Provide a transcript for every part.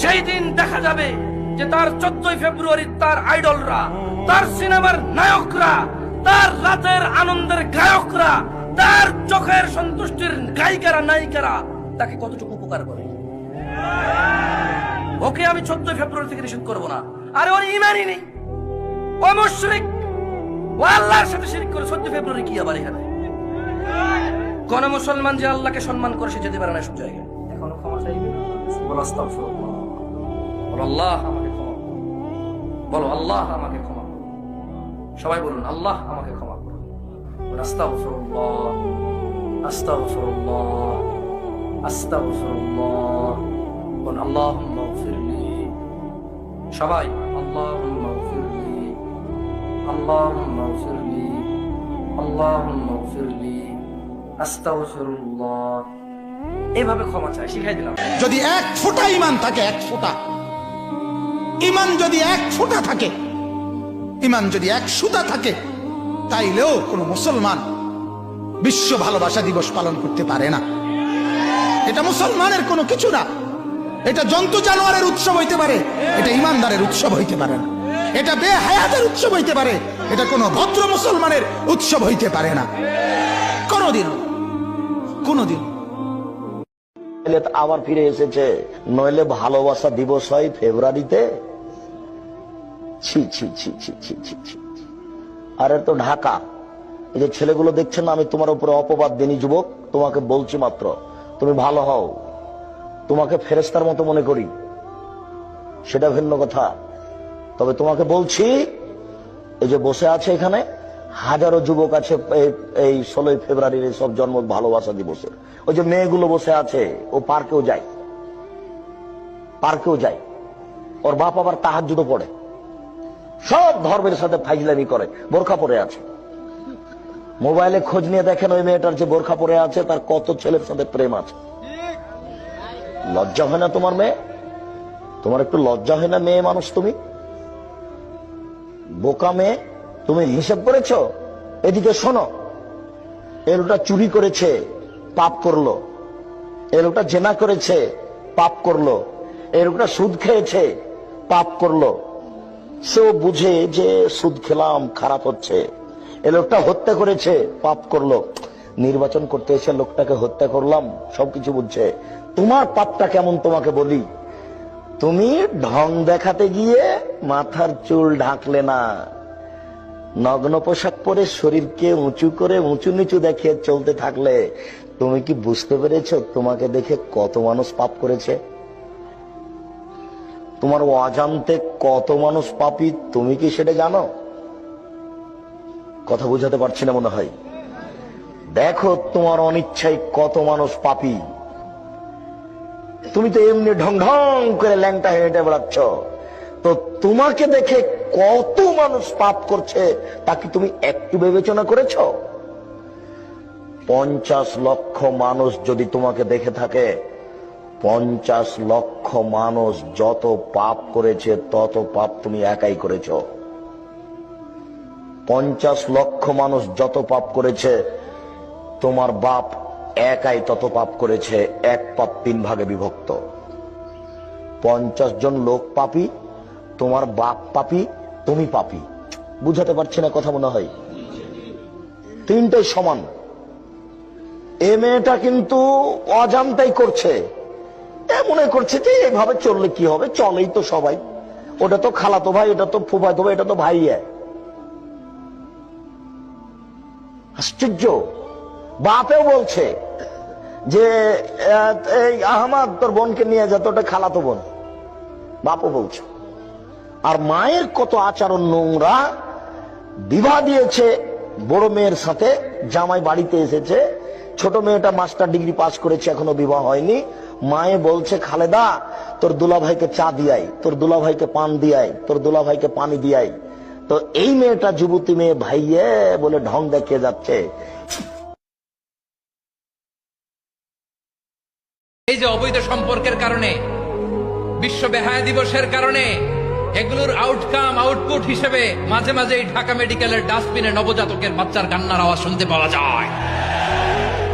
সেই দিন দেখা যাবে যে তার চোদ্দই ফেব্রুয়ারি তার আইডলরা, তার সিনেমার নায়করা, তার রাতের আনন্দের গায়করা, তার চোখের সন্তুষ্টির গায়িকারা, নায়িকারা তাকে কতটুকু উপকার করে? ওকে আমি চোদ্দই ফেব্রুয়ারি থেকে নিষেধ করব না। আরে ওর ইমানই নেই। ও ও আল্লাহর সাথে শিরিক করে চোদ্দ ফেব্রুয়ারি কি আবার এখানে? কোন মুসলমান যে আল্লাহকে সম্মান করে, সে যেতে পারে না সব জায়গায়। এখনও ক্ষমা চাইবে বলো আল্লাহ আমাকে ক্ষমা করুন। বলো আল্লাহ আমাকে ক্ষমা করুন। সবাই বলুন আল্লাহ আমাকে ক্ষমা বলো, আস্তাগফিরুল্লাহ, আস্তাগফিরুল্লাহ, আস্তাগফিরুল্লাহ। বলুন আল্লাহুম্মা গফিরলি। সবাই আল্লাহুম্মা গফিরলি, আল্লাহুম্মা গফিরলি, আল্লাহুম্মা গফিরলি, আস্তাগফিরুল্লাহ। এভাবে ক্ষমা চাই শিখাই দিলাম যদি এক ফোঁটা ইমান থাকে এক ফোঁটা ইমান যদি এক ফোঁটা থাকে, ইমান যদি এক সুতা থাকে, তাইলেও কোনো মুসলমান বিশ্ব ভালোবাসা দিবস পালন করতে পারে না। এটা মুসলমানের কোনো কিছু না। এটা জন্তু জানোয়ারের উৎসব হইতে পারে, এটা ইমানদারের উৎসব হইতে পারে না। এটা বেহায়াতের উৎসব হইতে পারে, এটা কোনো ভদ্র মুসলমানের উৎসব হইতে পারে না। কোনোদিন কোনোদিন আবার ফিরে এসেছে, নইলে ভালোবাসা দিবস হয় ফেব্রুয়ারিতে। ছি ছি ছি ছি ছি ছি ছি আরে তো ঢাকা, এই যে ছেলেগুলো দেখছেন আমি তোমার উপরে অপবাদ দিনী যুবক, তোমাকে বলছি মাত্র, তুমি ভালো হও। তোমাকে ফেরেস্তার মতো মনে করি। সেটা ভিন্ন কথা। তবে তোমাকে বলছি, এই যে বসে আছে এখানে, হাজারো যুবক আছে এই- ষোলোই ফেব্রুয়ারির এই সব জন্ম ভালোবাসা দিবসের ওই যে মেয়েগুলো বসে আছে, ও পার্কেও যায়। পার্কেও যায়। ওর বাপ আবার তাহার পড়ে। সব ধর্মের সাথে ফাইজলামি করে, বোরখা পরে আছে। মোবাইলে খোঁজ নিয়ে দেখেন ওই মেয়েটার যে বোরখা পরে আছে, তার কত ছেলের সাথে প্রেম আছে। লজ্জা হয় না তোমার মেয়ে? তোমার একটু লজ্জা হয় না মেয়ে মানুষ তুমি? বোকা মেয়ে, তুমি হিসেব করেছ? এদিকে শোনো। এ লোকটা চুরি করেছে, পাপ করল। এ লোকটা জেনা করেছে, পাপ করল। এ লোকটা সুদ খেয়েছে, পাপ করল। সেও বুঝে যে সুদ খেলাম, খারাপ হচ্ছে। এ লোকটা হত্যা করেছে, পাপ করল। নির্বাচন করতে এসে লোকটাকে হত্যা করলাম, সবকিছু বুঝছে। তোমার পাপটা কেমন তোমাকে বলি? তুমি ঢং দেখাতে গিয়ে মাথার চুল ঢাকলে না। নগ্ন পোশাক পরে শরীরকে উঁচু করে উঁচু নিচু দেখিয়ে চলতে থাকলে, তুমি কি বুঝতে পেরেছ তোমাকে দেখে কত মানুষ পাপ করেছে? তোমার অজান্তে কত মানুষ পাপি, তুমি কি সেটা জানো? কথা বুঝাতে পারছি না মনে হয়। দেখো তোমার অনিচ্ছায় কত মানুষ পাপি। তুমি তো এমনি ঢং ঢং করে ল্যাংটা হেঁটে বেড়াচ্ছ। তো তোমাকে দেখে কত মানুষ পাপ করছে, তা কি তুমি একটু বিবেচনা করেছ? পঞ্চাশ লক্ষ মানুষ যদি তোমাকে দেখে থাকে পঞ্চাশ লক্ষ মানুষ যত পাপ করেছে, তত পাপ তুমি একাই করেছ। পঞ্চাশ লক্ষ মানুষ যত পাপ করেছে, তোমার বাপ একাই তত পাপ করেছে, এক পাপ তিন ভাগে বিভক্ত। পঞ্চাশ জন লোক পাপি, তোমার বাপ পাপি, তুমি পাপি। বুঝাতে পারছি না কথা মনে হয়? তিনটাই সমান। এ মেয়েটা কিন্তু অজান্তাই করছে। মনে করছে যে এভাবে চললে কি হবে? চলেই তো সবাই। ওটা তো খালাতো ভাই এটা তো ফুফাতো ভাই এটা তো ভাই আশ্চর্য। বাপেও বলছে যে এই আহমাদ তোর বোনকে নিয়ে যা তোটা খালাতো বোন। বাপও বলছে। আর মায়ের কত আচরণ নোংরা। বিবাহ দিয়েছে বড় মেয়ের সাথে, জামাই বাড়িতে এসেছে। ছোট মেয়েটা মাস্টার ডিগ্রি পাস করেছে, এখনও বিবাহ হয়নি। মায়ে বলছে, খালেদা, তোর দুলা ভাইকে চা দিয়াই, তোর দুলা ভাইকে পান দিয়াই, তোর দুলা ভাইকে পানি দিয়াই। তো এই মেয়েটা যুবতী মেয়ে ভাইয়ে বলে ঢং দেখিয়ে যাচ্ছে। এই যে অবৈধ সম্পর্কের কারণে, বিশ্ব বেহায়া দিবসের কারণে, এগুলোর আউটকাম আউটপুট হিসেবে মাঝে মাঝে এই ঢাকা মেডিকেলের ডাস্টবিনে নবজাতকের বাচ্চার কান্নার আওয়াজ শুনতে পাওয়া যায়।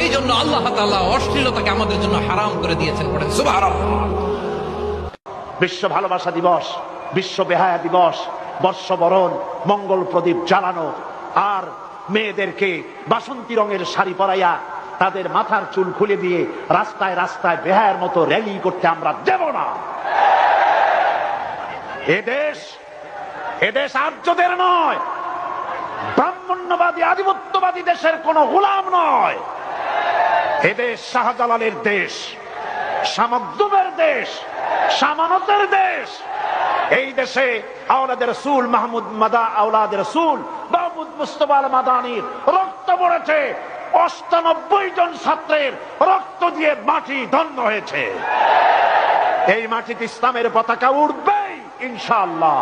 এই জন্য আল্লাহ অশ্লীলতাকে আমাদের জন্য হারাম করে দিয়েছেন বিশ্ব ভালোবাসা দিবস, বিশ্ব বেহায়া দিবস, বর্ষবরণ, মঙ্গল প্রদীপ জ্বালানো, আর মেয়েদেরকে বাসন্তী রঙের শাড়ি পরাইয়া তাদের মাথার চুল খুলে দিয়ে রাস্তায় রাস্তায় বেহায়ার মতো র্যালি করতে আমরা দেব না। এদেশ এদেশ আর্যদের নয়, ব্রাহ্মণ্যবাদী, আধিপত্যবাদী দেশের কোন গোলাম নয়। এদেশ শাহজালালের দেশ সামগ্দুমের দেশ সামানতের দেশ, এই দেশে আওলাদের রসুল মাহমুদ মাদা, আওলাদের রসুল মাহমুদ মুস্তফা আল মাদানির রক্ত পড়েছে। অষ্টানব্বই জন ছাত্রের রক্ত দিয়ে মাটি ধন্য হয়েছে। এই মাটিতে ইসলামের পতাকা উঠবেই ইনশাআল্লাহ।